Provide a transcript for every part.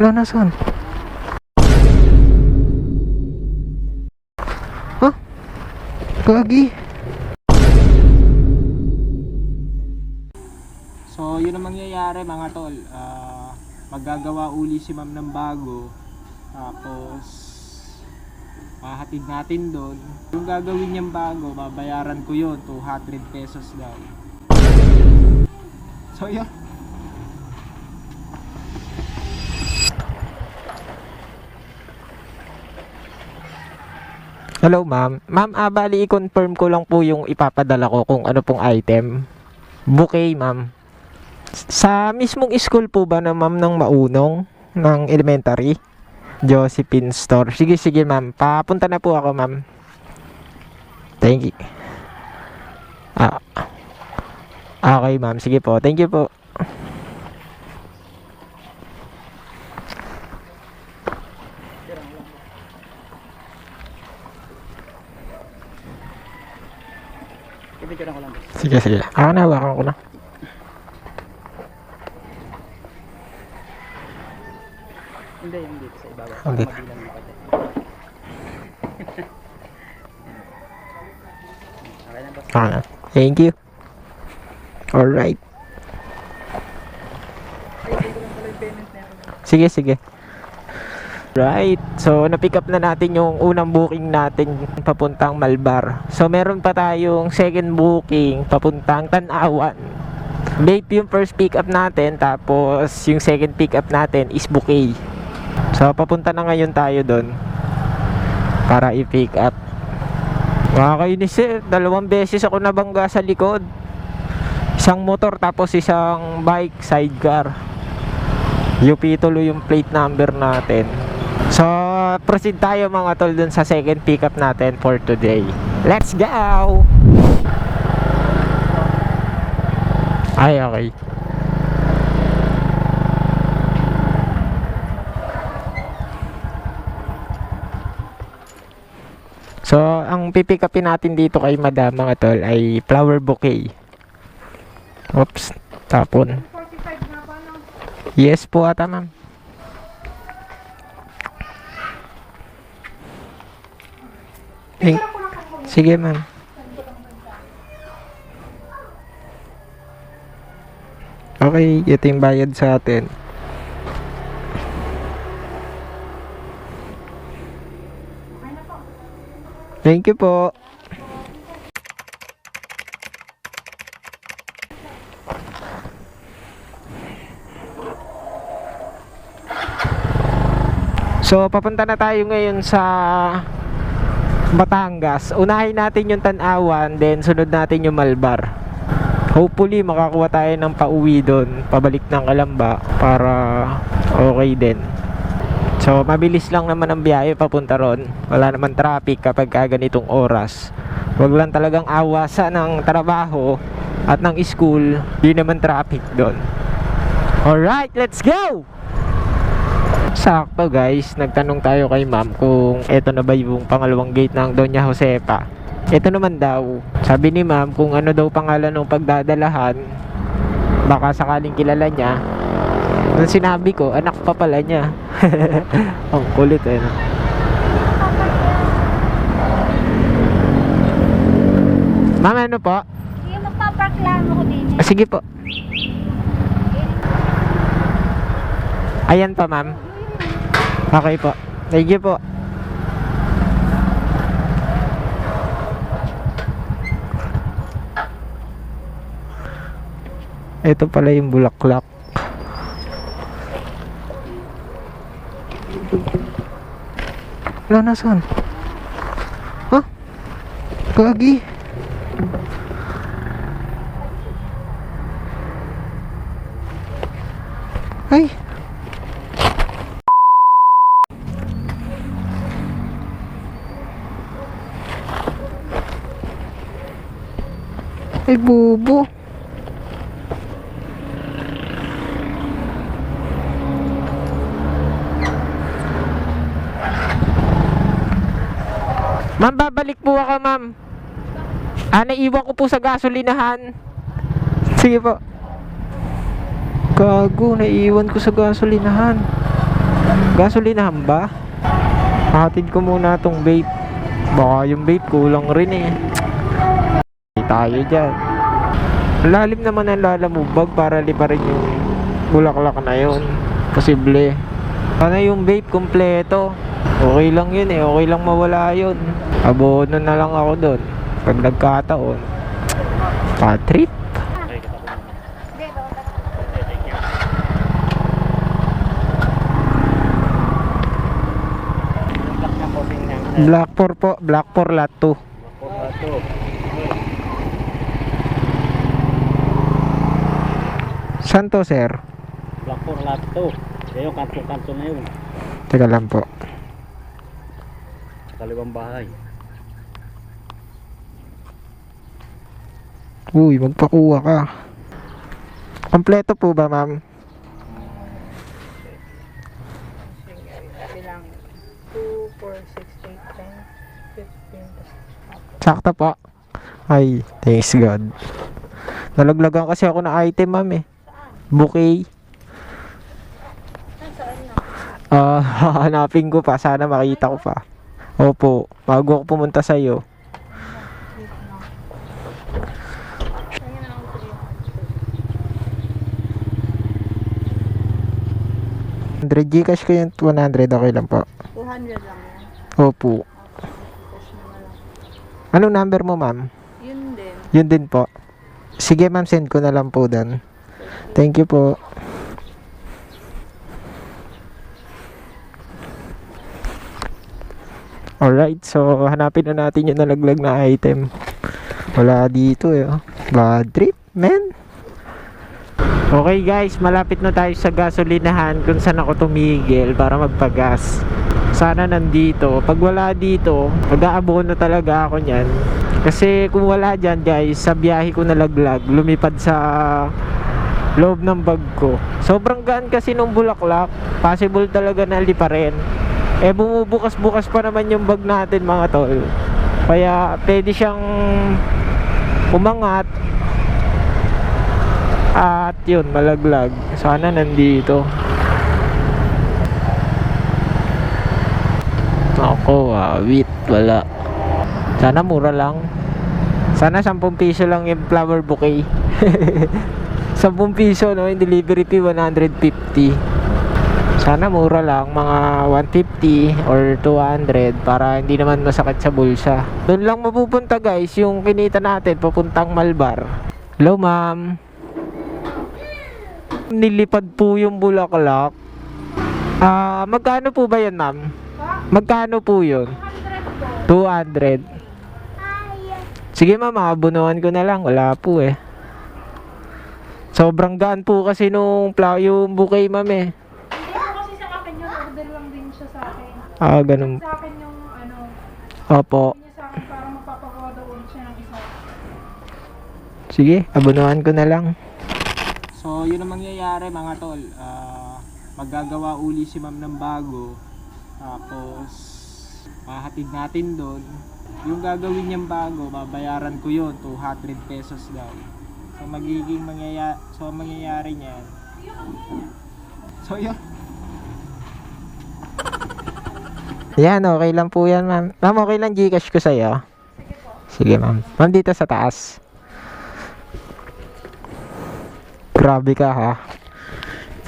Wala na saan? Huh? Gagi. So, yun ang mangyayari mga tol. Ah, maggagawa uli si ma'am ng bago. Tapos, mahatid natin doon. Yung gagawin niyang bago, babayaran ko yun. 200 pesos daw. So, yun. Hello, ma'am. Ma'am, ah, bali i-confirm ko lang po yung ipapadala ko kung ano pong item. Bouquet, ma'am. Sa mismong school po ba na ma'am ng maunong ng elementary? Josephine Store. Sige, sige, ma'am. Papunta na po ako, ma'am. Thank you. Ah. Okay, ma'am. Sige po. Thank you po. Ibigyan ko lang. Sige, sige. Ako na, hawakan ko na. Hindi, yung dito sa ibabaw. Mo kasi. Okay na? Okay na. Thank you. Alright. Sige, sige. Right. So, na-pick up na natin yung unang booking natin papuntang Malbar. So, meron pa tayong second booking papuntang Tanawan. Late yung first pick up natin, tapos yung second pick up natin is bouquet. So, papunta na ngayon tayo doon para i-pick up. Nakakainis eh. Dalawang beses ako nabangga sa likod. Isang motor tapos isang bike sidecar. UP tuloy yung plate number natin. So, proceed tayo mga tol dun sa second pickup natin for today. Let's go! Ay, okay. So, ang pipick upin natin dito kay madam mga tol ay flower bouquet. Oops, tapon. Yes po ata ma'am. Thank- Sige ma'am. Okay, ito yung bayad sa atin. Thank you po. So, papunta na tayo ngayon sa Batangas. Unahin natin yung Tanawan, then sunod natin yung Malbar. Hopefully, makakuha tayo ng pauwi doon, pabalik ng Kalamba, para okay din. So, mabilis lang naman ang biyahe papunta ron. Wala naman traffic kapag ka ganitong oras. Huwag lang talagang awasa ng trabaho at ng school, di naman traffic doon. Alright, let's go! Sakto guys, nagtanong tayo kay ma'am kung eto na ba yung pangalawang gate ng Doña Josepa. Ito naman daw, sabi ni ma'am kung ano daw pangalan ng pagdadalahan, baka sakaling kilala niya. Nung sinabi ko, anak pa pala niya. Ang kulit eh. no? Ma'am, ano po? Sige, magpapaklamo ko din. Ah, sige po. Ayan pa, ma'am. Okay po. Thank you po. Ito pala yung bulaklak. Wala na saan? Huh? Gagi. Ay. Ay, bubo. Ma'am, babalik po ako, ma'am. Ah, naiwan ko po sa gasolinahan. Sige po. Gago, naiiwan ko sa gasolinahan. Gasolinahan ba? Hatid ko muna tong vape. Baka yung vape kulang rin eh. Tayo dyan. Lalim naman ang lalamubag para liparin yung bulaklak na yun. Posible. Sana yung vape kompleto. Okay lang yun eh. Okay lang mawala yun. Abono na lang ako doon. Pag nagkataon. Patrip. Hindi, bawal ka. Black 4 po. Black 4 lot 2. Saan to, sir? Black for lahat to. Kaya yung kanto-kanto na yun. Teka lang po. Kaliwang bahay. Uy, magpakuha ka. Kompleto po ba, ma'am? bilang 2, 4, 6, 8, 10, 15, Sakto po. Ay, thanks God. Nalaglagan kasi ako ng item, ma'am eh. Bouquet. Ah, hahanapin ko pa. Sana makita ko pa. Opo, bago ako pumunta sa iyo. Hundred Gcash ko yung 100, okay lang po. 200 lang yan. Opo. Anong number mo, ma'am? Yun din. Yun din po. Sige ma'am, send ko na lang po doon. Thank you po. Alright, so hanapin na natin yung nalaglag na item. Wala dito eh. oh. Bad trip, man. Okay guys, malapit na tayo sa gasolinahan kung saan ako tumigil para magpagas. Sana nandito. Pag wala dito, mag-aabono talaga ako niyan. Kasi kung wala dyan guys, sa biyahe ko nalaglag, lumipad sa loob ng bag ko. Sobrang gaan kasi nung bulaklak, possible talaga na liparin. Eh bumubukas-bukas pa naman yung bag natin mga tol. Kaya pwede siyang umangat at yun, malaglag. Sana nandito. Ako, ah, wait, wala. Sana mura lang. Sana 10 piso lang yung flower bouquet. 10 piso, no? Yung delivery fee, 150. Sana mura lang, mga 150 or 200 para hindi naman masakit sa bulsa. Doon lang mapupunta guys, yung kinita natin, papuntang Malbar. Hello, ma'am. Nilipad po yung bulaklak. Ah, magkano po ba yan, ma'am? Magkano po yun? 200. Sige ma'am, abunuan ko na lang. Wala po eh. Sobrang gaan po kasi nung pla yung bouquet ma'am eh. Hindi po kasi sa akin yun. Order lang din siya sa akin. Ah, ganun. Sa akin yung ano, Opo. niya sa akin para magpapagawa daw ulit siya ng isa. Sige, abunuan ko na lang. So, yun ang mangyayari mga tol. Ah, maggagawa uli si ma'am ng bago. Tapos, mahatid natin doon. Yung gagawin niyang bago, babayaran ko yun, 200 pesos daw. So, magiging mangyayari, so, ang mangyayari niyan. So, yun. Yan, okay lang po yan ma'am. Ma'am, okay lang Gcash ko sa'yo? Sige ma'am. Ma'am, dito sa taas. Grabe ka ha.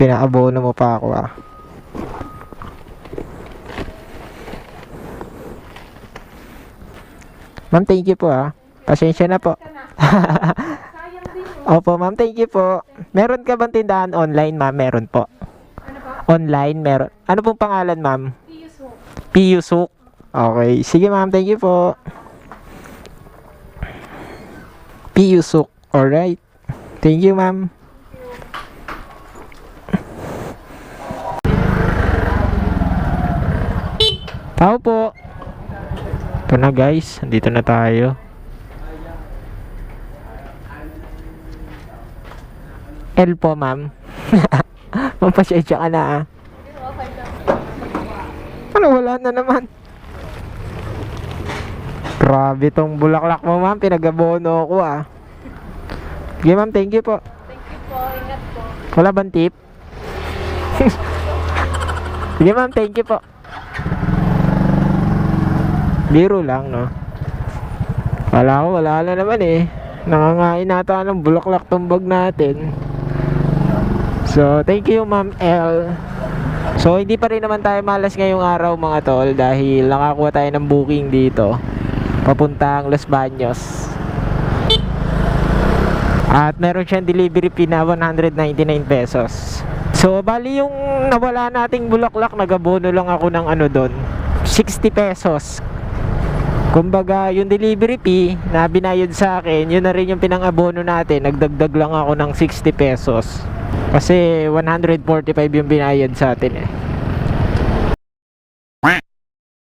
Pinaabono mo pa ako ah. Ma'am, thank you po ah. Pasensya na po. Opo, ma'am, thank you po. Meron ka bang tindahan online, ma'am? Meron po. Ano ba? Online, meron. Ano pong pangalan, ma'am? Pius ho. Piyusuk. Okay. Sige, ma'am. Thank you po. Piyusuk. Alright. Thank you, ma'am. Tao po. Ito na guys. Andito na tayo. L po, ma'am. Mampasyensya ka na ah. Ano, wala na naman. Grabe tong bulaklak mo, ma'am. Pinagabono ko, ah. Sige, ma'am. Thank you po. Thank you po. Ingat po. Wala bang tip? Sige ma'am, thank you po. Biro lang, no? Wala ko, wala na naman eh. Nangangain nata ng bulaklak tong bag natin. So, thank you Ma'am L. So, hindi pa rin naman tayo malas ngayong araw mga tol dahil nakakuha tayo ng booking dito. Papuntang Los Baños. At meron siyang delivery fee na 199 pesos. So, bali yung nawala nating bulaklak, nagabono lang ako ng ano doon. 60 pesos. Kumbaga, yung delivery fee na binayad sa akin, yun na rin yung pinang-abono natin. Nagdagdag lang ako ng 60 pesos. Kasi 145 yung binayad sa atin eh.